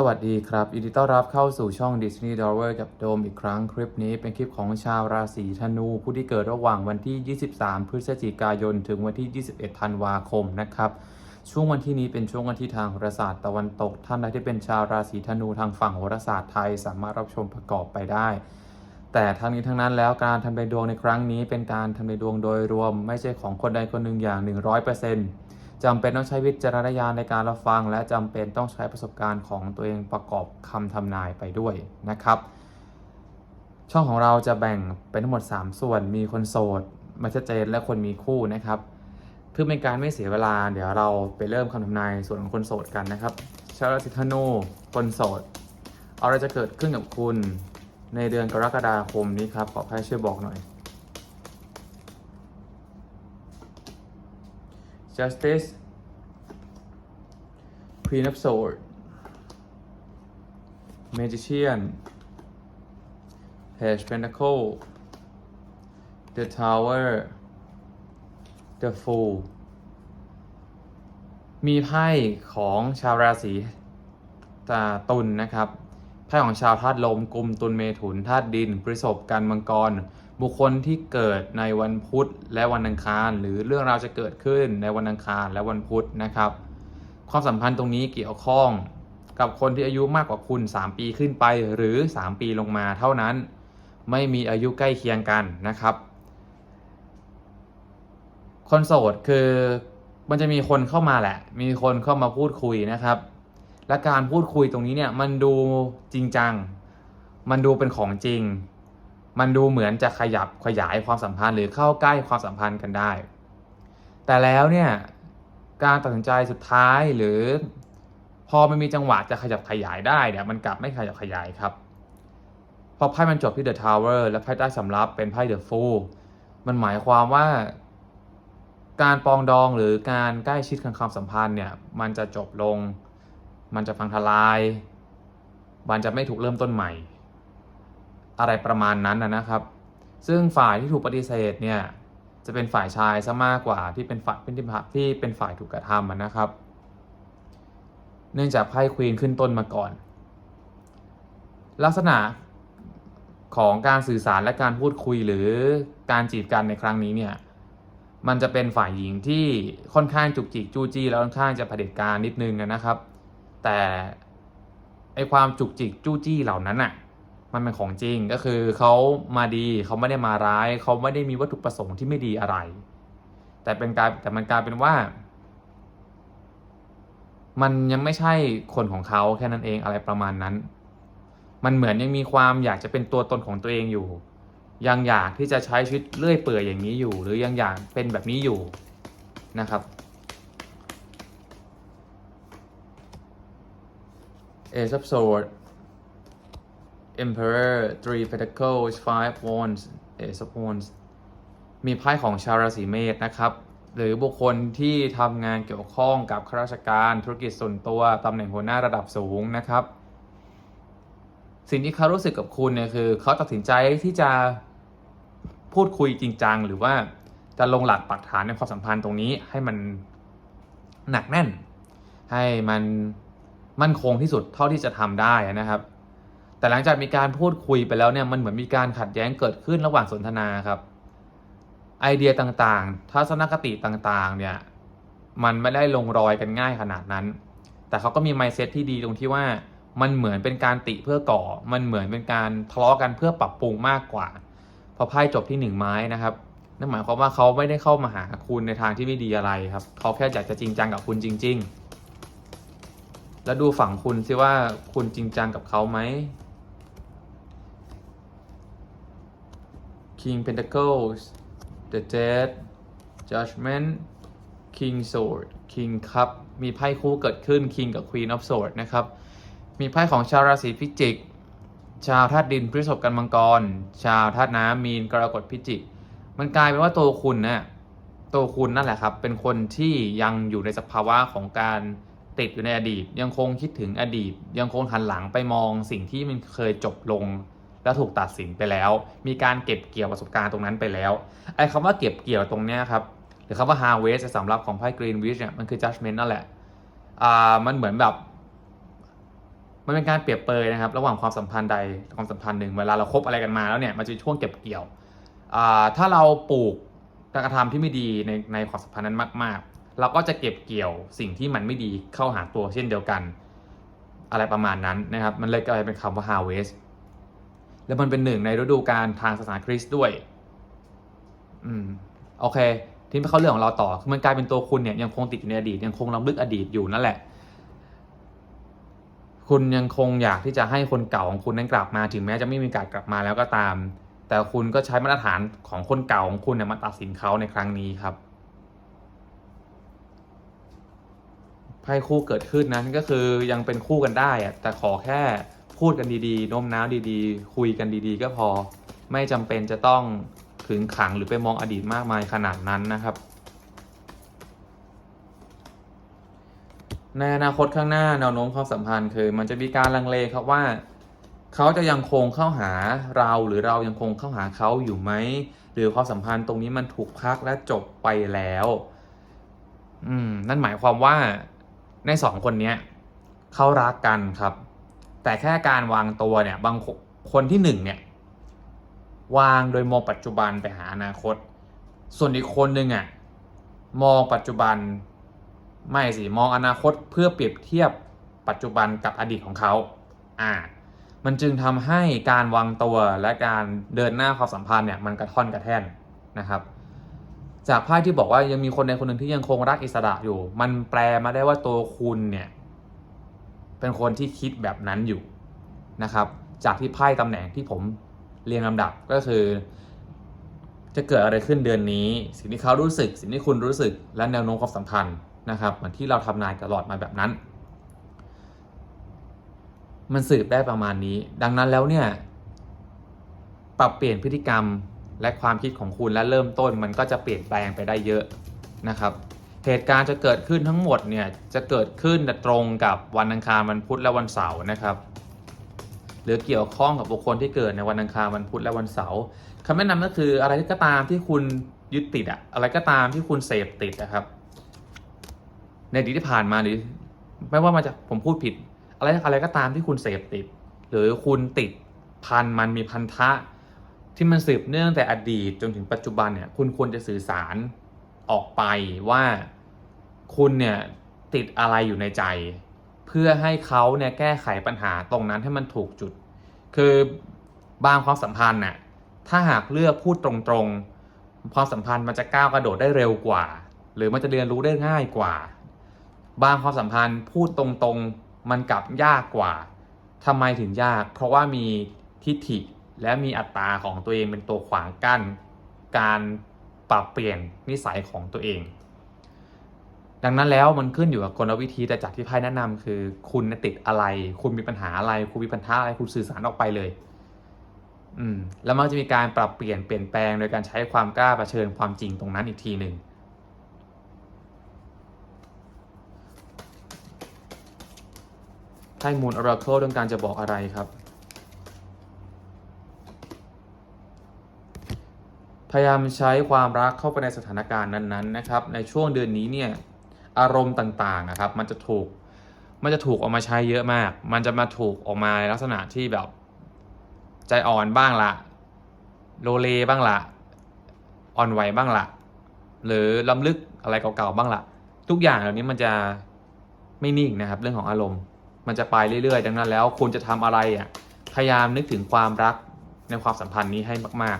สวัสดีครับยินดีต้อนรับเข้าสู่ช่อง Disney d o w e r กับโดมอีกครั้งคลิปนี้เป็นคลิปของชาวราศีธนู ผู้ที่เกิดระหว่างวันที่ 23 พฤศจิกายน ถึงวันที่ 21 ธันวาคมนะครับ ช่วงวันที่นี้เป็นช่วงวันที่ทางโหราศาสตร์ตะวันตก ท่านใดที่เป็นชาวราศีธนูทางฝั่งโหราศาสตร์ไทย สามารถรับชมประกอบไปได้ แต่ทั้งนี้ทั้งนั้นแล้วการทำนายดวงในครั้งนี้ เป็นการทำนายดวงโดยรวม ไม่ใช่ของคนใดคนหนึ่งอย่าง 100% จำเป็นต้องใช้วิจารณญาณในการรับฟัง และจำเป็นต้องใช้ประสบการณ์ของตัวเองประกอบคำทำนายไปด้วยนะครับ ช่องของเราจะแบ่งเป็นทั้งหมด 3 ส่วน มีคนโสดมาชัดเจนและคนมีคู่นะครับ เพื่อเป็นการไม่เสียเวลา เดี๋ยวเราไปเริ่มคำทำนายส่วนของคนโสดกันนะครับชาวราศีธนูคนโสดอะไรจะเกิดขึ้นกับคุณในเดือนกรกฎาคมนี้ครับขอให้ช่วยบอกหน่อย justice queen of swords magician page pentacle the tower the fool มีไพ่ของชาวราศีตาตุลนะครับไพ่ของชาวธาตุลมกลุ่มตุลเมถุนธาตุดินพฤษภกันมังกร บุคคลที่เกิดในวันพุธและวันอังคาร หรือเรื่องราวจะเกิดขึ้นในวันอังคารและวันพุธนะครับ ความสัมพันธ์ตรงนี้เกี่ยวข้องกับคนที่อายุมากกว่าคุณ 3 ปีขึ้นไปหรือ 3 ปีลงมาเท่านั้น ไม่มีอายุใกล้เคียงกันนะครับคนโสดคือมันจะมีคนเข้ามาแหละ มีคนเข้ามาพูดคุยนะครับ และการพูดคุยตรงนี้เนี่ยมันดูจริงจัง มันดูเป็นของจริง มันดูเหมือนจะขยับขยายความสัมพันธ์หรือเข้าใกล้ความสัมพันธ์กันได้ แต่แล้วเนี่ยการตัดสินใจสุดท้ายหรือ พอมันมีจังหวะจะขยับขยายได้เนี่ยมันกลับไม่ขยับขยายครับพอไพ่มันจบที่ The Tower และไพ่ใต้สำรับเป็นไพ่ The Fool มันหมายความว่า การปองดองหรือการใกล้ชิดกันความสัมพันธ์เนี่ยมันจะจบลง มันจะพังทลาย มันจะไม่ถูกเริ่มต้นใหม่ อะไรประมาณนั้นนะครับ ซึ่งฝ่ายที่ถูกปฏิเสธเนี่ยจะเป็นฝ่ายชายซะมากกว่าที่เป็นฝ่ายเป็นที่ที่เป็นฝ่ายถูกกระทำนะครับ เนื่องจากไพ่ควีนขึ้นต้นมาก่อน ลักษณะของการสื่อสารและการพูดคุยหรือการจีบกันในครั้งนี้เนี่ยมันจะเป็นฝ่ายหญิงที่ค่อนข้างจุกจิกจู้จี้แล้วค่อนข้างจะเผด็จการนิดนึงนะครับ แต่ไอความจุกจิกจู้จี้เหล่านั้นอะ มันเป็นของจริงก็คือเขามาดีเขาไม่ได้มาร้ายเขาไม่ได้มีวัตถุประสงค์ที่ไม่ดีอะไร แต่เป็นการแต่มันกลายเป็นว่า มันยังไม่ใช่คนของเขาแค่นั้นเองอะไรประมาณนั้น มันเหมือนยังมีความอยากจะเป็นตัวตนของตัวเองอยู่ ยังอยากที่จะใช้ชีวิตเลื่อยเปื่อยอย่างนี้อยู่ หรือยังอยากเป็นแบบนี้อยู่นะครับ Ace of Swords Emperor Three Pentacles Five Wands Ace of Wands มีไพ่ของชาวราศีเมษนะครับ หรือบุคคลที่ทำงานเกี่ยวข้องกับข้าราชการธุรกิจส่วนตัวตำแหน่งหัวหน้าระดับสูงนะครับ สิ่งที่เขารู้สึกกับคุณเนี่ยคือเขาตัดสินใจที่จะพูดคุยจริงจังหรือว่าจะลงหลักปักฐานในความสัมพันธ์ตรงนี้ให้มันหนักแน่น ให้มันมั่นคงที่สุดเท่าที่จะทำได้นะครับ แต่หลังจากมีการพูดคุยไปแล้วเนี่ยมันเหมือนมีการขัดแย้งเกิดขึ้นระหว่างสนทนาครับไอเดียต่างๆ ทัศนคติต่างๆ เนี่ย มันไม่ได้ลงรอยกันง่ายขนาดนั้น แต่เขาก็มีไมเซ็ตที่ดีตรงที่ว่า มันเหมือนเป็นการติเพื่อก่อ มันเหมือนเป็นการทะเลาะกันเพื่อปรับปรุงมากกว่า พอไพ่จบที่หนึ่งไม้นะครับ นั่นหมายความว่าเขาไม่ได้เข้ามาหาคุณในทางที่ไม่ดีอะไรครับ เขาแค่อยากจะจริงจังกับคุณจริง ๆ แล้วดูฝั่งคุณซิว่าคุณจริงจังกับเขาไหม King Pentacles The Dead Judgment King Sword King Cup มีไพ่คู่เกิดขึ้น King กับ Queen of Sword นะครับ มีไพ่ของชาวราศีพิจิก ชาวธาตุดินพฤษภกันมังกร ชาวธาตุน้ำมีนกรกฎพิจิก มันกลายเป็นว่าตัวคุณนะตัวคุณนั่นแหละครับ เป็นคนที่ยังอยู่ในสภาวะของการติดอยู่ในอดีต ยังคงคิดถึงอดีต ยังคงหันหลังไปมองสิ่งที่มันเคยจบลง แล้วถูกตัดสินไปแล้ว มีการเก็บเกี่ยวประสบการณ์ตรงนั้นไปแล้วไอ้คำว่าเก็บเกี่ยวตรงเนี้ยครับหรือคำว่า harvest สำหรับของไพ่ green witch เนี่ยมันคือ judgment นั่นแหละอ่ามันเหมือนแบบ มันเป็นการเปรียบเปยนะครับ ระหว่างความสัมพันธ์ใดความสัมพันธ์หนึ่งเวลาเราคบอะไรกันมาแล้วเนี่ยมันจะช่วงเก็บเกี่ยวอ่าถ้าเราปลูกการกระทำที่ไม่ดีในในความสัมพันธ์นั้นมาก ๆ เราก็จะเก็บเกี่ยวสิ่งที่มันไม่ดีเข้าหาตัวเช่นเดียวกัน อะไรประมาณนั้นนะครับ มันเลยกลายเป็นคำว่า harvest แล้วมันเป็นหนึ่งในฤดูกาลทางศาสนาคริสต์ด้วย อืม โอเค ทีนี้ไปเข้าเรื่องของเราต่อ คือมันกลายเป็นตัวคุณเนี่ยยังคงติดอยู่ในอดีต ยังคงล้ำลึกอดีตอยู่นั่นแหละ คุณยังคงอยากที่จะให้คนเก่าของคุณนั้นกลับมา ถึงแม้จะไม่มีการกลับมาแล้วก็ตาม แต่คุณก็ใช้มาตรฐานของคนเก่าของคุณเนี่ยมาตัดสินเขาในครั้งนี้ครับ ไพ่คู่เกิดขึ้นนั้นก็คือยังเป็นคู่กันได้อะแต่ขอแค่ พูดกันดีๆโน้มน้าวดีๆ คุยกันดีๆ ก็พอไม่จำเป็นจะต้องขึงขังหรือไปมองอดีตมากมายขนาดนั้นนะครับ ในอนาคตข้างหน้าแนวโน้มความสัมพันธ์คือ มันจะมีการลังเลครับว่า เขาจะยังคงเข้าหาเราหรือเรายังคงเข้าหาเขาอยู่ไหมหรือความสัมพันธ์ตรงนี้มันถูกพักและจบไปแล้ว อืมนั่นหมายความว่าในสองคนเนี้ยเขารักกันครับ แต่แค่การวางตัวเนี่ยบางคนที่หนึ่งเนี่ยวางโดยมองปัจจุบันไปหาอนาคต ส่วนอีกคนหนึ่งอะมองปัจจุบันไม่สิมองอนาคตเพื่อเปรียบเทียบปัจจุบันกับอดีตของเขาอ่ามันจึงทำให้การวางตัวและการเดินหน้าความสัมพันธ์เนี่ยมันกระท่อนกระแท่นนะครับ จากไพ่ที่บอกว่ายังมีคนในคนหนึ่งที่ยังคงรักอิสระอยู่ มันแปลมาได้ว่าตัวคุณเนี่ย เป็นคนที่คิดแบบนั้นอยู่นะครับ จากที่ไพ่ตำแหน่งที่ผมเรียงลำดับก็คือ จะเกิดอะไรขึ้นเดือนนี้ สิ่งที่เขารู้สึก สิ่งที่คุณรู้สึกและแนวโน้มความสัมพันธ์นะครับเหมือนที่เราทำนายตลอดมาแบบนั้น มันสืบได้ประมาณนี้ ดังนั้นแล้วเนี่ยปรับเปลี่ยนพฤติกรรมและความคิดของคุณและเริ่มต้นมันก็จะเปลี่ยนแปลงไปได้เยอะนะครับ เหตุการณ์จะเกิดขึ้นทั้งหมดเนี่ยจะเกิดขึ้นตรงกับวันอังคารวันพุธและวันเสาร์นะครับ หรือเกี่ยวข้องกับบุคคลที่เกิดในวันอังคารวันพุธและวันเสาร์คำแนะนำก็คืออะไรก็ตามที่คุณยึดติดอะอะไรก็ตามที่คุณเสพติดนะครับ ในอดีตที่ผ่านมาหรือไม่ว่ามันจะผมพูดผิด อะไรอะไรก็ตามที่คุณเสพติด หรือคุณติดพันมันมีพันธะ ที่มันสืบเนื่องแต่อดีตจนถึงปัจจุบันเนี่ยคุณควรจะสื่อสารออกไปว่า คุณเนี่ยติดอะไรอยู่ในใจ เพื่อให้เขาเนี่ยแก้ไขปัญหาตรงนั้นให้มันถูกจุด คือบางความสัมพันธ์น่ะถ้าหากเลือกพูดตรงๆ ความสัมพันธ์มันจะก้าวกระโดดได้เร็วกว่า หรือมันจะเรียนรู้ได้ง่ายกว่า บางความสัมพันธ์พูดตรงๆมันกลับยากกว่าทำไมถึงยาก เพราะว่ามีทิฐิและมีอัตตาของตัวเองเป็นตัวขวางกั้น การปรับเปลี่ยนนิสัยของตัวเอง ดังนั้นแล้วมันขึ้นอยู่กับกลวิธีแต่จากที่ไพ่แนะนำคือ คุณติดอะไร คุณมีปัญหาอะไร คุณมีปัญหาอะไรคุณสื่อสารออกไปเลย อืม แล้วมันจะมีการปรับเปลี่ยนเปลี่ยนแปลงโดยการใช้ความกล้าเผชิญความจริงตรงนั้นอีกทีหนึ่งไพ่มูลอราเคิลต้องการจะบอกอะไรครับ พยายามใช้ความรักเข้าไปในสถานการณ์นั้นๆนะครับ ในช่วงเดือนนี้เนี่ย อารมณ์ต่างๆนะครับ มันจะถูกมันจะถูกออกมาใช้เยอะมาก มันจะมาถูกออกมาในลักษณะที่แบบใจอ่อนบ้างละโลเลบ้างละอ่อนไหวบ้างละหรือล้ำลึกอะไรเก่าๆบ้างละทุกอย่างเหล่านี้มันจะไม่นิ่งนะครับ เรื่องของอารมณ์ มันจะไปเรื่อยๆ ดังนั้นแล้วคุณจะทำอะไรอะพยายามนึกถึงความรักในความสัมพันธ์นี้ให้มาก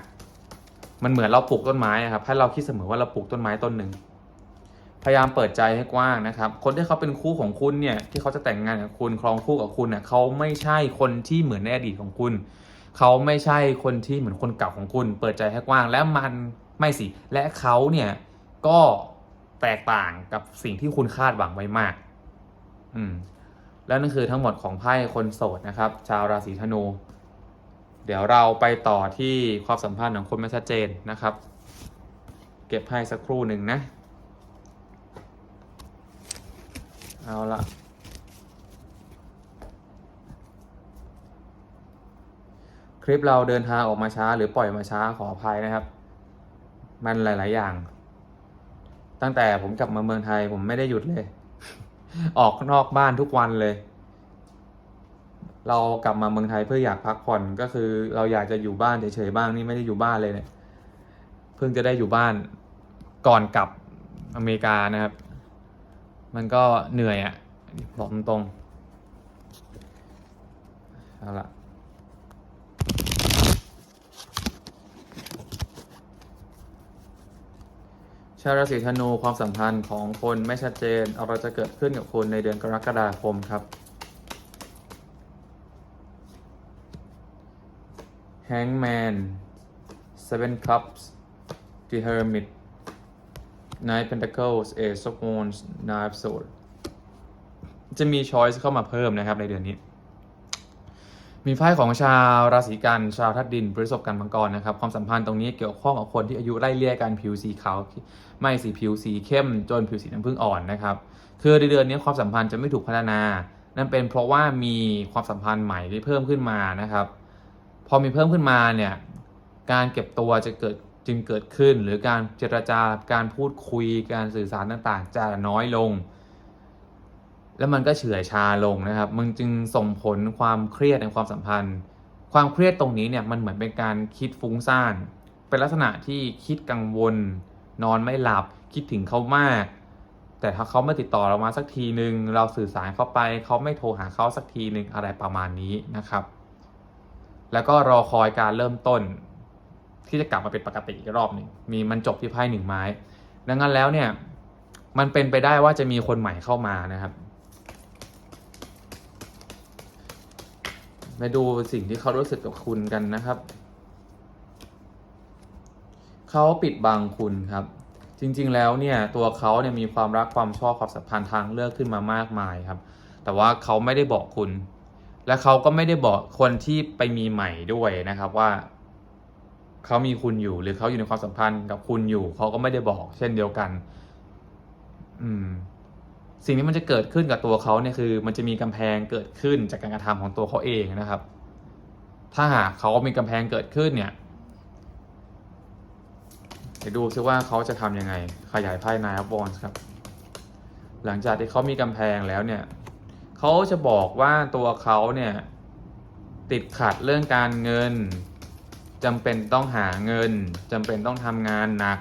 ๆ มันเหมือนเราปลูกต้นไม้ครับ ให้เราคิดเสมอว่าเราปลูกต้นไม้ต้นหนึ่ง พยายามเปิดใจให้กว้างนะครับ คนที่เขาเป็นคู่ของคุณเนี่ยที่เขาจะแต่งงานกับคุณครองคู่กับคุณเนี่ยเขาไม่ใช่คนที่เหมือนในอดีตของคุณ เขาไม่ใช่คนที่เหมือนคนเก่าของคุณ เปิดใจให้กว้าง และมันไม่สิและเขาเนี่ยก็แตกต่างกับสิ่งที่คุณคาดหวังไว้มาก อืม แล้วนั่นคือทั้งหมดของไพ่คนโสดนะครับ ชาวราศีธนู เดี๋ยวเราไปต่อที่ความสัมพันธ์ของคนไม่ชัดเจนนะครับ เก็บไพ่สักครู่หนึ่งนะ เอาละคลิปเราเดินทางออกมาช้า หรือปล่อยมาช้าขออภัยนะครับ มันหลาย ๆ อย่าง ตั้งแต่ผมกลับมาเมืองไทยผมไม่ได้หยุดเลย ออกนอกบ้านทุกวันเลย เรากลับมาเมืองไทยเพื่ออยากพักผ่อนก็คือ เราอยากจะอยู่บ้านเฉย ๆ บ้างนี่ไม่ได้อยู่บ้านเลยเนี่ยเพิ่งจะได้อยู่บ้านก่อนกลับอเมริกานะครับ มันก็เหนื่อยอะ่ะบอกตรงๆเอาละชาวราศีธนูความสัมพันธ์ของคนไม่ชัดเจนอะไรจะเกิดขึ้นกับคุณในเดือนกรกฎาคมครับ Hangman Seven Cups The Hermit Nine Pentacles Ace of Wands Knife Sword จะมีช้อยส์เข้ามาเพิ่มนะครับในเดือนนี้ มีไพ่ของชาวราศีกัน ชาวทัดดินพฤษภกันมังกรนะครับ ความสัมพันธ์ตรงนี้เกี่ยวข้องกับคนที่อายุไล่เลี่ยกันผิวสีขาว ไม่สีผิวสีเข้ม จนผิวสีน้ำผึ้งอ่อนนะครับ คือในเดือนนี้ความสัมพันธ์จะไม่ถูกพัฒนา นั่นเป็นเพราะว่ามีความสัมพันธ์ใหม่ที่เพิ่มขึ้นมานะครับ พอมีเพิ่มขึ้นมาเนี่ย การเก็บตัวจะเกิด จึงเกิดขึ้น หรือการเจรจาการพูดคุยการสื่อสารต่างๆ จะน้อยลง แล้วมันก็เฉื่อยชาลงนะครับ มันจึงส่งผลความเครียดในความสัมพันธ์ ความเครียดตรงนี้เนี่ยมันเหมือนเป็นการคิดฟุ้งซ่านเป็นลักษณะที่คิดกังวล นอนไม่หลับ คิดถึงเขามาก แต่ถ้าเขาไม่ติดต่อเรามาสักทีหนึ่งเราสื่อสารเข้าไป เขาไม่โทรหาเขาสักทีหนึ่งอะไรประมาณนี้นะครับ แล้วก็รอคอยการเริ่มต้น ที่จะกลับมาเป็นปกติอีกรอบหนึ่งมีมันจบที่ไพ่หนึ่งไม้ ดังนั้นแล้วเนี่ยมันเป็นไปได้ว่าจะมีคนใหม่เข้ามานะครับมาดูสิ่งที่เขารู้สึกกับคุณกันนะครับ เขาปิดบังคุณครับ จริง ๆ แล้วเนี่ยตัวเขาเนี่ยมีความรักความชอบความสัมพันธ์ทางเลือกขึ้นมามากมายครับ แต่ว่าเขาไม่ได้บอกคุณ และเขาก็ไม่ได้บอกคนที่ไปมีใหม่ด้วยนะครับว่า เขามีคุณอยู่ หรือเขาอยู่ในความสัมพันธ์กับคุณอยู่ เขาก็ไม่ได้บอก เช่นเดียวกัน อืม สิ่งที่มันจะเกิดขึ้นกับตัวเขาเนี่ยคือ มันจะมีกำแพงเกิดขึ้นจากการกระทำของตัวเขาเองนะครับ ถ้าหากเขามีกำแพงเกิดขึ้นเนี่ยเดี๋ยวดูซิว่าเขาจะทำยังไง ขยายไพ่นายอัพบอลครับ หลังจากที่เขามีกำแพงแล้วเนี่ย เขาจะบอกว่าตัวเขาเนี่ย ติดขัดเรื่องการเงิน จำเป็นต้องหาเงินจำเป็นต้องทำงานหนัก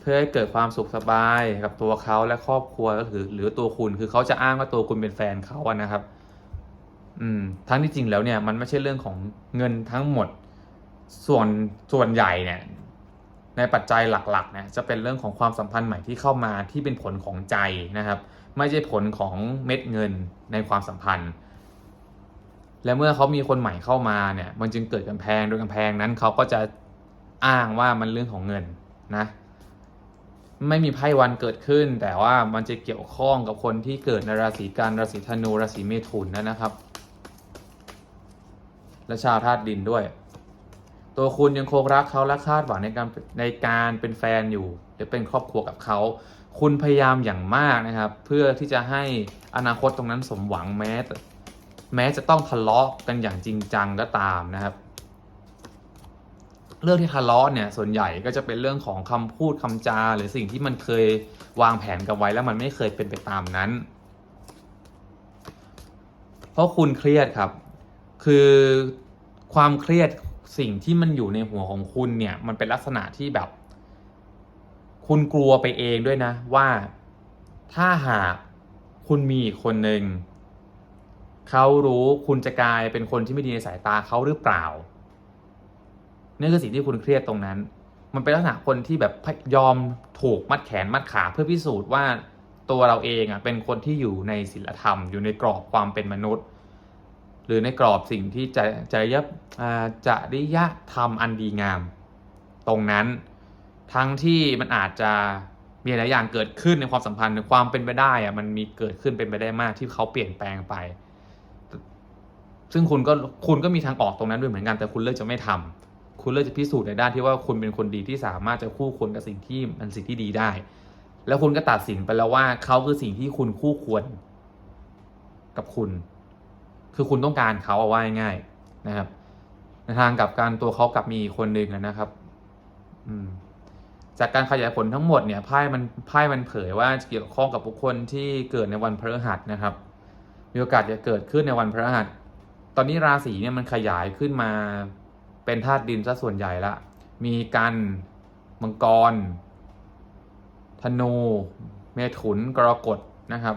เพื่อให้เกิดความสุขสบายกับตัวเขาและครอบครัวก็คือ หรือตัวคุณคือเขาจะอ้างว่าตัวคุณเป็นแฟนเขาอะนะครับ อืม ทั้งที่จริงแล้วเนี่ย มันไม่ใช่เรื่องของเงินทั้งหมด ส่วนส่วนใหญ่เนี่ย ในปัจจัยหลักๆเนี่ยจะเป็นเรื่องของความสัมพันธ์ใหม่ที่เข้ามาที่เป็นผลของใจนะครับ ไม่ใช่ผลของเม็ดเงินในความสัมพันธ์ และเมื่อเขามีคนใหม่เข้ามาเนี่ย มันจึงเกิดกำแพงโดยกำแพงนั้นเขาก็จะอ้างว่ามันเรื่องของเงินนะ ไม่มีไพ่วันเกิดขึ้น แต่ว่ามันจะเกี่ยวข้องกับคนที่เกิดในราศีกันราศีธนูราศีเมถุนนะครับ และชาวธาตุดินด้วย ตัวคุณยังคงรักเขาและคาดหวังในการในการเป็นแฟนอยู่ หรือเป็นครอบครัวกับเขาคุณพยายามอย่างมากนะครับ เพื่อที่จะให้อนาคตตรงนั้นสมหวังแม้ แม้จะต้องทะเลาะกันอย่างจริงจังก็ตามนะครับ เรื่องที่ทะเลาะเนี่ยส่วนใหญ่ก็จะเป็นเรื่องของคำพูดคำจา หรือสิ่งที่มันเคยวางแผนกันไว้แล้วมันไม่เคยเป็นไปตามนั้น เพราะคุณเครียดครับ คือความเครียดสิ่งที่มันอยู่ในหัวของคุณเนี่ย มันเป็นลักษณะที่แบบ คุณกลัวไปเองด้วยนะว่าถ้าหากคุณมีอีกคนหนึ่ง เขารู้คุณจะกลายเป็นคนที่ไม่ดีในสายตาเขาหรือเปล่านี่คือสิ่งที่คุณเครียดตรงนั้น มันเป็นลักษณะคนที่แบบยอมถูกมัดแขนมัดขาเพื่อพิสูจน์ว่าตัวเราเองอะเป็นคนที่อยู่ในศีลธรรม อยู่ในกรอบความเป็นมนุษย์ หรือในกรอบสิ่งที่จะจะยบอ่าจริยธรรมอันดีงาม ตรงนั้นทั้งที่มันอาจจะมีหลายอย่างเกิดขึ้นในความสัมพันธ์ในความเป็นไปได้อะมันมีเกิดขึ้นเป็นไปได้มากที่เขาเปลี่ยนแปลงไป ซึ่งคุณก็คุณก็มีทางออกตรงนั้นด้วยเหมือนกันแต่คุณเลือกจะไม่ทำคุณเลือกจะพิสูจน์ในด้านที่ว่าคุณเป็นคนดีที่สามารถจะคู่ควรกับสิ่งที่มันสิ่งที่ดีได้ แล้วคุณก็ตัดสินไปแล้วว่าเขาคือสิ่งที่คุณคู่ควรกับคุณ คือคุณต้องการเขาเอาไว้ง่ายนะครับในทางกับการตัวเขากับมีอีกคนหนึ่งนะครับ อืมจากการขยายผลทั้งหมดเนี่ยไพ่มันไพ่มันเผยว่าเกี่ยวข้องกับบุคคลที่เกิดในวันพฤหัสนะครับ มีโอกาสจะเกิดขึ้นในวันพฤหัส ตอนนี้ราศีเนี่ยมันขยายขึ้นมาเป็นธาตุดินซะส่วนใหญ่ละ มีกัน มังกร ธนู เมถุน กรกฎนะครับ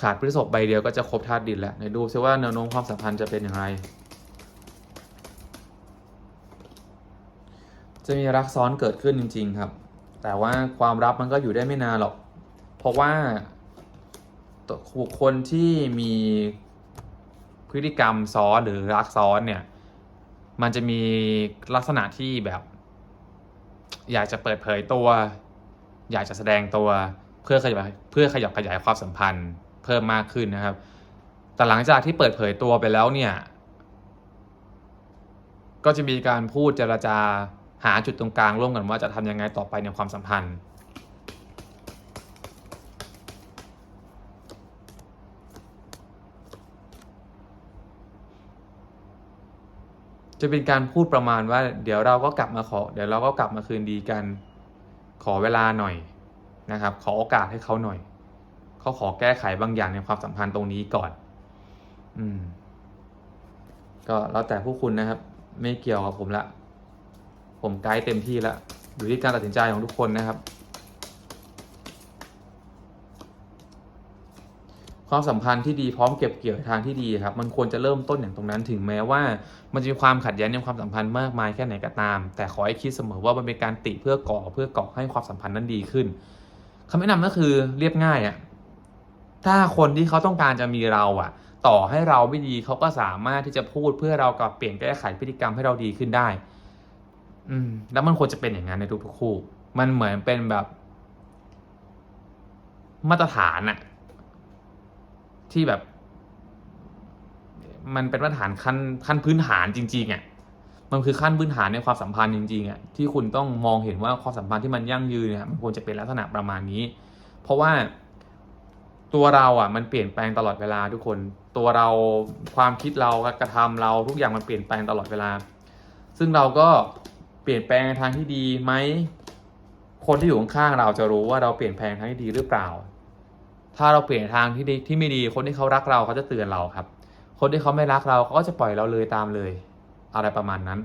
ขาดพฤษภใบเดียวก็จะครบธาตุดินแล้วดูซิว่าแนวโน้มความสัมพันธ์จะเป็นอย่างไร จะมีรักซ้อนเกิดขึ้นจริง ๆ ครับ แต่ว่าความรักมันก็อยู่ได้ไม่นานหรอก เพราะว่า บุคคลที่มีพฤติกรรมซ้อนหรือรักซ้อนเนี่ย มันจะมีลักษณะที่แบบ อยากจะเปิดเผยตัว อยากจะแสดงตัวเพื่อขยับเพื่อขยับขยายความสัมพันธ์เพิ่มมากขึ้นนะครับ แต่หลังจากที่เปิดเผยตัวไปแล้วเนี่ย ก็จะมีการพูดเจรจาหาจุดตรงกลางร่วมกันว่าจะทำยังไงต่อไปในความสัมพันธ์ จะเป็นการพูดประมาณว่า เดี๋ยวเราก็กลับมาขอ เดี๋ยวเราก็กลับมาคืนดีกัน ขอเวลาหน่อยนะครับ ขอโอกาสให้เขาหน่อยเขาขอแก้ไขบางอย่างในความสัมพันธ์ตรงนี้ก่อน อืม ก็แล้วแต่ผู้คุณนะครับ ไม่เกี่ยวกับผมละ ผมไกด์เต็มที่ล้วอยู่ที่การตัดสินใจของทุกคนนะครับ ความสัมพันธ์ที่ดีพร้อมเก็บเกี่ยวทางที่ดีครับมันควรจะเริ่มต้นอย่างตรงนั้น ถึงแม้ว่า มันจะมีความขัดแย้งในความสัมพันธ์มากมายแค่ไหนก็ตาม แต่ขอให้คิดเสมอว่ามันเป็นการติเพื่อก่อเพื่อก่อให้ความสัมพันธ์นั้นดีขึ้นคำแนะนำก็คือเรียบง่ายอะถ้าคนที่เขาต้องการจะมีเราอะ ต่อให้เราไม่ดีเขาก็สามารถที่จะพูดเพื่อเรากลับเปลี่ยนแก้ไขพฤติกรรมให้เราดีขึ้นได้ อืม แล้วมันควรจะเป็นอย่างนั้นในทุกๆคู่ มันเหมือนเป็นแบบมาตรฐานอะ ที่แบบ มันเป็นมาตรฐานขั้นขั้นพื้นฐานจริงๆอะมันคือขั้นพื้นฐานในความสัมพันธ์จริงๆอะที่คุณต้องมองเห็นว่าความสัมพันธ์ที่มันยั่งยืนเนี่ยมันควรจะเป็นลักษณะประมาณนี้ เพราะว่าตัวเราอะ มันเปลี่ยนแปลงตลอดเวลาทุกคน ตัวเราความคิดเรากระทำเราทุกอย่างมันเปลี่ยนแปลงตลอดเวลา ซึ่งเราก็เปลี่ยนแปลงในทางที่ดีไหมคนที่อยู่ข้างเราจะรู้ว่าเราเปลี่ยนแปลงทางที่ดีหรือเปล่า ถ้าเราเปลี่ยนทางที่ดีที่ไม่ดี คนที่เขารักเราเขาจะเตือนเราครับ คนที่เขาไม่รักเราเขาก็จะปล่อยเราเลยตามเลย อะไรประมาณนั้น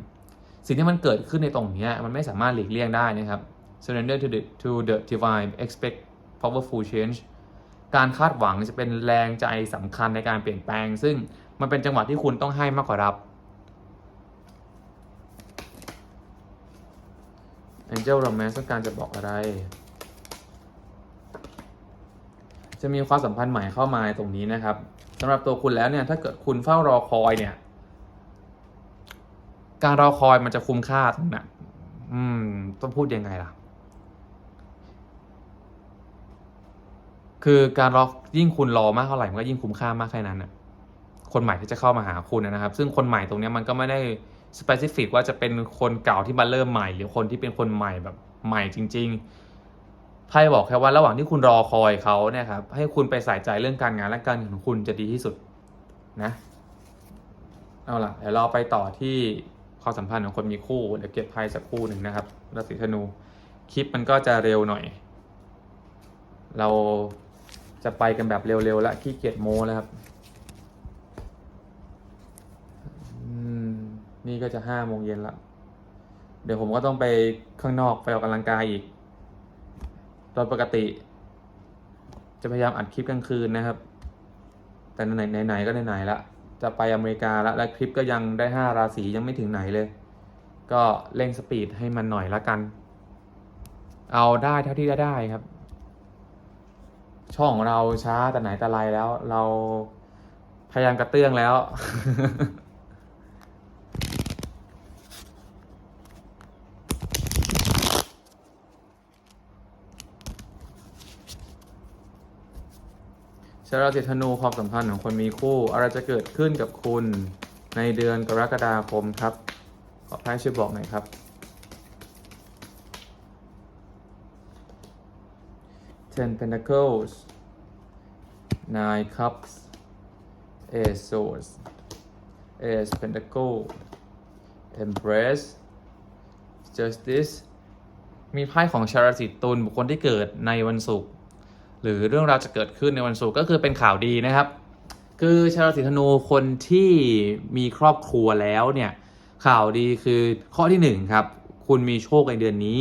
สิ่งที่มันเกิดขึ้นในตรงนี้มันไม่สามารถหลีกเลี่ยงได้นะครับ surrender to the to the divine expect powerful change การคาดหวังจะเป็นแรงใจสำคัญในการเปลี่ยนแปลง ซึ่งมันเป็นจังหวะที่คุณต้องให้มากกว่ารับ Angel Romance ต้องการจะบอกอะไร จะมีความสัมพันธ์ใหม่เข้ามาตรงนี้นะครับสำหรับตัวคุณแล้วเนี่ยถ้าเกิดคุณเฝ้ารอคอยเนี่ย การรอคอยมันจะคุ้มค่าตรงนั้นอืม ต้องพูดยังไงล่ะ คือการรอยิ่งคุณรอมากเท่าไหร่มันก็ยิ่งคุ้มค่ามากแค่นั้นน่ะคนใหม่ที่จะเข้ามาหาคุณนะครับ ซึ่งคนใหม่ตรงนี้มันก็ไม่ได้สเปซิฟิกว่าจะเป็นคนเก่าที่มาเริ่มใหม่ หรือคนที่เป็นคนใหม่แบบใหม่จริง ๆ ไพ่บอกแค่ว่าระหว่างที่คุณรอคอยเขาเนี่ยครับให้คุณไปใส่ใจเรื่องการงานและการเงินของคุณจะดีที่สุดนะเอาล่ะเดี๋ยวเราไปต่อที่ความสัมพันธ์ของคนมีคู่เดี๋ยวเก็บไพ่สักคู่หนึ่งนะครับราศีธนูคลิปมันก็จะเร็วหน่อย เราจะไปกันแบบเร็วๆแล้วขี้เกียจโม้แล้วครับนี่ก็จะห้าโมงเย็นละเดี๋ยวผมก็ต้องไปข้างนอกไปออกกำลังกายอีก ตอนปกติ จะพยายามอัดคลิปกลางคืนนะครับ แต่ไหนไหนๆก็ไหนๆละจะไปอเมริกาแล้วและคลิปก็ยังได้ห้าราศียังไม่ถึงไหนเลย ก็เร่งสปีดให้มันหน่อยละกัน เอาได้เท่าที่จะได้ครับ ช่องของเราช้าแต่ไหนแต่ไรแล้ว เราพยายามกระเตื้องแล้ว ชาวราศีธนูความสัมพันธ์ของคนมีคู่ อะไรจะเกิดขึ้นกับคุณในเดือนกรกฎาคมครับ ขอไพ่ช่วยบอกหน่อยครับ Ten Pentacles Nine Cups Ace Swords Ace Pentacle Empress Justice มีไพ่ของชาวราศีตุลบุคคลที่เกิดในวันศุกร์ หรือเรื่องราวจะเกิดขึ้นในวันศุกร์ก็คือเป็นข่าวดีนะครับ คือชาวราศีธนูคนที่มีครอบครัวแล้วเนี่ยข่าวดีคือข้อที่หนึ่งครับคุณมีโชคในเดือนนี้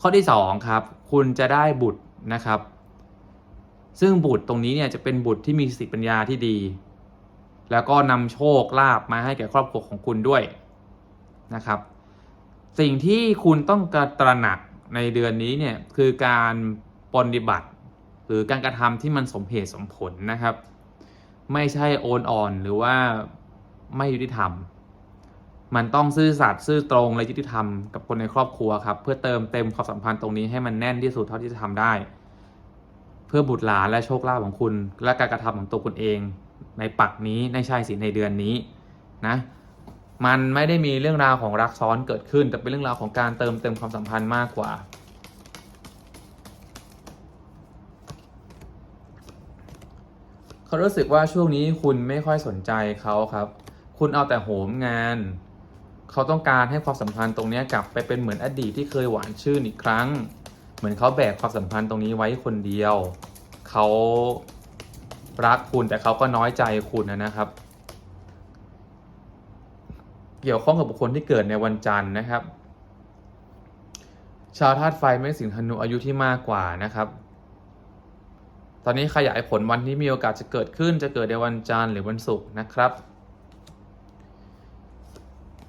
ข้อที่สองครับคุณจะได้บุตรนะครับ ซึ่งบุตรตรงนี้เนี่ยจะเป็นบุตรที่มีสติปัญญาที่ดี แล้วก็นำโชคลาภมาให้แก่ครอบครัวของคุณด้วยนะครับ สิ่งที่คุณต้องกระตระหนักในเดือนนี้เนี่ยคือการปฏิบัติ หรือการกระทำที่มันสมเหตุสมผลนะครับ ไม่ใช่โอนอ่อนหรือว่าไม่ยุติธรรม มันต้องซื่อสัตย์ซื่อตรงและยุติธรรมกับคนในครอบครัวครับ เพื่อเติมเต็มความสัมพันธ์ตรงนี้ให้มันแน่นที่สุดเท่าที่จะทำได้ เพื่อบุตรหลานและโชคลาภของคุณ และการกระทำของตัวคุณเอง ในปักนี้ในชายสิในเดือนนี้นะมันไม่ได้มีเรื่องราวของรักซ้อนเกิดขึ้น แต่เป็นเรื่องราวของการเติมเต็มความสัมพันธ์มากกว่า เขารู้สึกว่าช่วงนี้คุณไม่ค่อยสนใจเขาครับ คุณเอาแต่โหมงาน เขาต้องการให้ความสัมพันธ์ตรงนี้กลับไปเป็นเหมือนอดีตที่เคยหวานชื่นอีกครั้ง เหมือนเขาแบกความสัมพันธ์ตรงนี้ไว้คนเดียว เขารักคุณแต่เขาก็น้อยใจคุณนะนะครับ เกี่ยวข้องกับบุคคลที่เกิดในวันจันทร์นะครับ ชาวธาตุไฟไม่สิงธนูอายุที่มากกว่านะครับ ตอนนี้ขยายผลวันที่มีโอกาสจะเกิดขึ้นจะเกิดในวันจันทร์หรือวันศุกร์นะครับ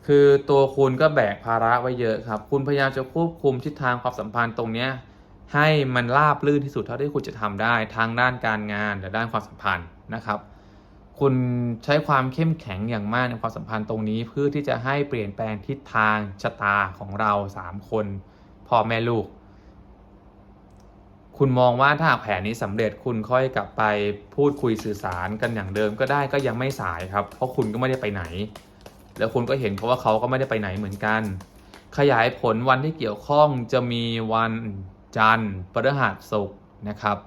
คือตัวคุณก็แบกภาระไว้เยอะครับ คุณพยายามจะควบคุมทิศทางความสัมพันธ์ตรงเนี้ยให้มันราบรื่นที่สุดเท่าที่คุณจะทำได้ทางด้านการงานและด้านความสัมพันธ์นะครับ คุณใช้ความเข้มแข็งอย่างมากในความสัมพันธ์ตรงนี้เพื่อที่จะให้เปลี่ยนแปลงทิศทางชะตาของเราสามคนพ่อแม่ลูก คุณมองว่าถ้าแผนนี้สำเร็จคุณค่อยกลับไปพูดคุยสื่อสารกันอย่างเดิมก็ได้ก็ยังไม่สายครับ เพราะคุณก็ไม่ได้ไปไหน แล้วคุณก็เห็นเพราะว่าเขาก็ไม่ได้ไปไหนเหมือนกัน ขยายผลวันที่เกี่ยวข้องจะมีวันจันทร์พฤหัสศุกร์นะครับ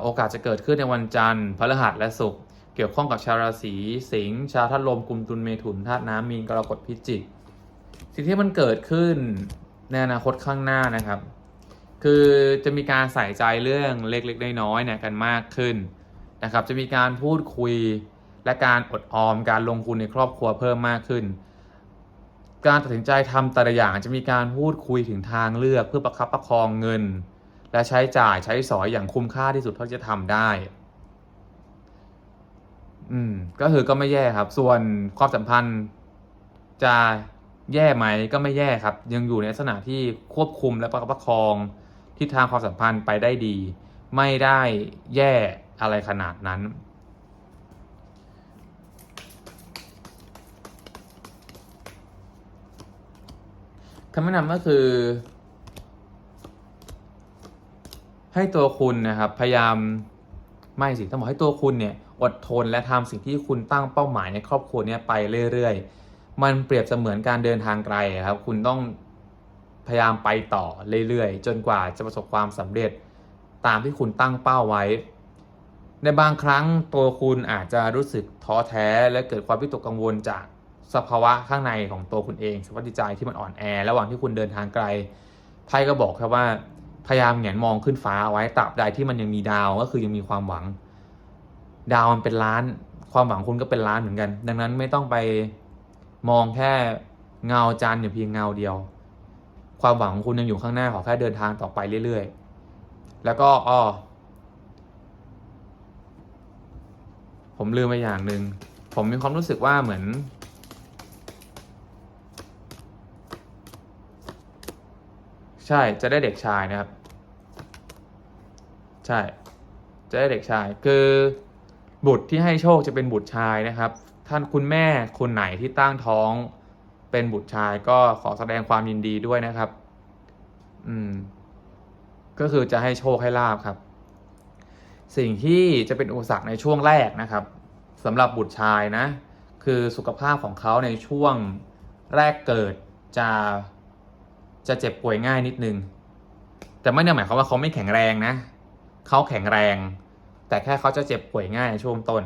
โอกาสจะเกิดขึ้นในวันจันทร์พฤหัสและศุกร์เกี่ยวข้องกับชาวราศีสิงห์ชาวธาตุลมกุมตุลเมถุนธาตุน้ำมีนกรกฎพิจิก สิ่งที่มันเกิดขึ้น ในอนาคตข้างหน้านะครับ คือจะมีการใส่ใจเรื่องเล็กๆน้อยๆเนี่ยกันมากขึ้นนะครับ จะมีการพูดคุยและการอดออมการลงทุนในครอบครัวเพิ่มมากขึ้น การตัดสินใจทำแต่ละอย่างจะมีการพูดคุยถึงทางเลือกเพื่อประคับประคองเงิน และใช้จ่ายใช้สอยอย่างคุ้มค่าที่สุดเท่าที่จะทำได้อืมก็คือก็ไม่แย่ครับ ส่วนความสัมพันธ์จะ แย่ไหมก็ไม่แย่ครับ ยังอยู่ในลักษณะที่ควบคุมและประคับประคองทิศทางความสัมพันธ์ไปได้ดี ไม่ได้แย่อะไรขนาดนั้นคำแนะนำก็คือ ให้ตัวคุณนะครับ พยายามไม่สิต้องบอกให้ตัวคุณเนี่ยอดทนและทำสิ่งที่คุณตั้งเป้าหมายในครอบครัวเนี้ไปเรื่อยๆ มันเปรียบเสมือนการเดินทางไกลครับ คุณต้องพยายามไปต่อเรื่อยๆ จนกว่าจะประสบความสำเร็จตามที่คุณตั้งเป้าไว้ ในบางครั้งตัวคุณอาจจะรู้สึกท้อแท้และเกิดความวิตกกังวลจากสภาวะข้างในของตัวคุณเองสภาพจิตใจที่มันอ่อนแอ ระหว่างที่คุณเดินทางไกลไพ่ก็บอกแค่ว่าพยายามแหงนมองขึ้นฟ้าไว้ตราบใดที่มันยังมีดาวก็คือยังมีความหวัง ดาวมันเป็นล้าน ความหวังคุณก็เป็นล้านเหมือนกัน ดังนั้นไม่ต้องไป มองแค่เงาจันทร์อยู่เพียงเงาเดียว ความหวังของคุณยังอยู่ข้างหน้าขอแค่เดินทางต่อไปเรื่อยๆ แล้วก็อ้อผมลืมไปอย่างหนึ่งผมมีความรู้สึกว่าเหมือน ใช่จะได้เด็กชายนะครับ ใช่ จะได้เด็กชาย คือบุตรที่ให้โชคจะเป็นบุตรชายนะครับ ท่านคุณแม่คนไหนที่ตั้งท้อง เป็นบุตรชายก็ขอแสดงความยินดีด้วยนะครับ อืม ก็คือจะให้โชคให้ลาบครับ สิ่งที่จะเป็นอุปสรรคในช่วงแรกนะครับสำหรับบุตรชายนะ คือสุขภาพของเขาในช่วงแรกเกิดจะจะเจ็บป่วยง่ายนิดนึง แต่ไม่ได้หมายความว่าเขาไม่แข็งแรงนะ เขาแข็งแรง แต่แค่เขาจะเจ็บป่วยง่ายในช่วงต้น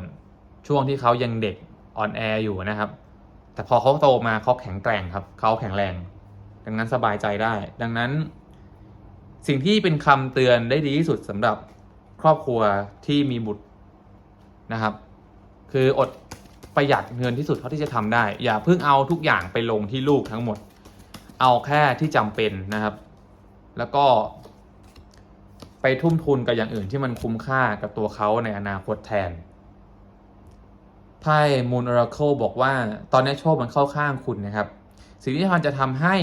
ช่วงที่เขายังเด็ก อ่อนแออยู่นะครับ แต่พอเขาโตมาเขาแข็งแกร่งครับเขาแข็งแรง ดังนั้นสบายใจได้ ดังนั้น สิ่งที่เป็นคำเตือนได้ดีที่สุดสำหรับครอบครัวที่มีบุตรนะครับ คืออดประหยัดเงินที่สุดเท่าที่จะทำได้ อย่าเพิ่งเอาทุกอย่างไปลงที่ลูกทั้งหมด เอาแค่ที่จำเป็นนะครับ แล้วก็ ไปทุ่มทุนกับอย่างอื่นที่มันคุ้มค่ากับตัวเขาในอนาคตแทน ไพ่มูนอราเคิลบอกว่าตอนนี้โชคมันเข้าข้างคุณนะครับ สิ่งที่มันจะทำให้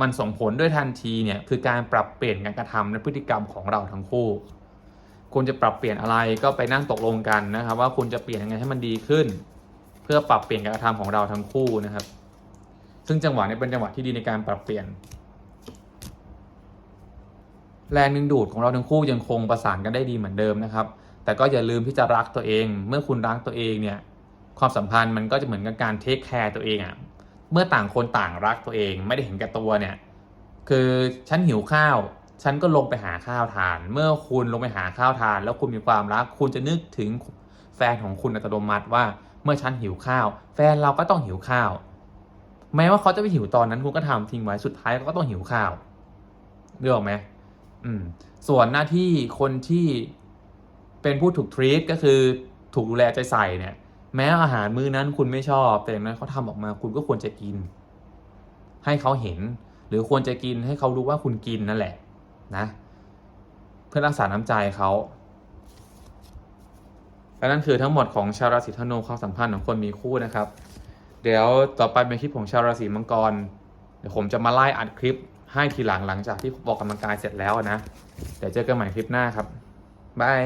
มันส่งผลด้วยทันทีเนี่ยคือการปรับเปลี่ยนการกระทำและพฤติกรรมของเราทั้งคู่คุณจะปรับเปลี่ยนอะไรก็ไปนั่งตกลงกันนะครับ ว่าคุณจะเปลี่ยนยังไงให้มันดีขึ้น เพื่อปรับเปลี่ยนการกระทำของเราทั้งคู่นะครับ ซึ่งจังหวะนี้เป็นจังหวะที่ดีในการปรับเปลี่ยน แรงดึงดูดของเราทั้งคู่ยังคงประสานกันได้ดีเหมือนเดิมนะครับ แต่ก็อย่าลืมที่จะรักตัวเอง เมื่อคุณรักตัวเองเนี่ย ความสัมพันธ์มันก็จะเหมือนกับการเทคแคร์ตัวเองอะ่ะเมื่อต่างคนต่างรักตัวเองไม่ได้เห็นแก่ตัวเนี่ยคือฉันหิวข้าว ฉันก็ลงไปหาข้าวทาน เมื่อคุณลงไปหาข้าวทาน แล้วคุณมีความรัก คุณจะนึกถึงแฟนของคุณอัตโนมัติว่า เมื่อฉันหิวข้าว แฟนเราก็ต้องหิวข้าว แม้ว่าเขาจะไปหิวตอนนั้นคุณก็ทำทิ้งไว้สุดท้ายเขาก็ต้องหิวข้าวเรื่องไหมอืมส่วนหน้าที่คนที่เป็นผู้ถูกทรีตก็คือถูกดูแลใจใส่เนี่ย แม้อาหารมื้อนั้นคุณไม่ชอบ แต่อย่างนั้นเขาทำออกมาคุณก็ควรจะกิน ให้เขาเห็น หรือควรจะกินให้เขารู้ว่าคุณกินนั่นแหละ นะ เพื่อรักษาน้ำใจเขาและนั่นคือทั้งหมดของชาวราศีธนูความสัมพันธ์ของคนมีคู่นะครับ เดี๋ยวต่อไปเป็นคลิปของชาวราศีมังกร เดี๋ยวผมจะมาไล่อัดคลิปให้ทีหลังหลังจากที่ออกกำลังกายเสร็จแล้วนะ เดี๋ยวเจอกันใหม่คลิปหน้าครับบาย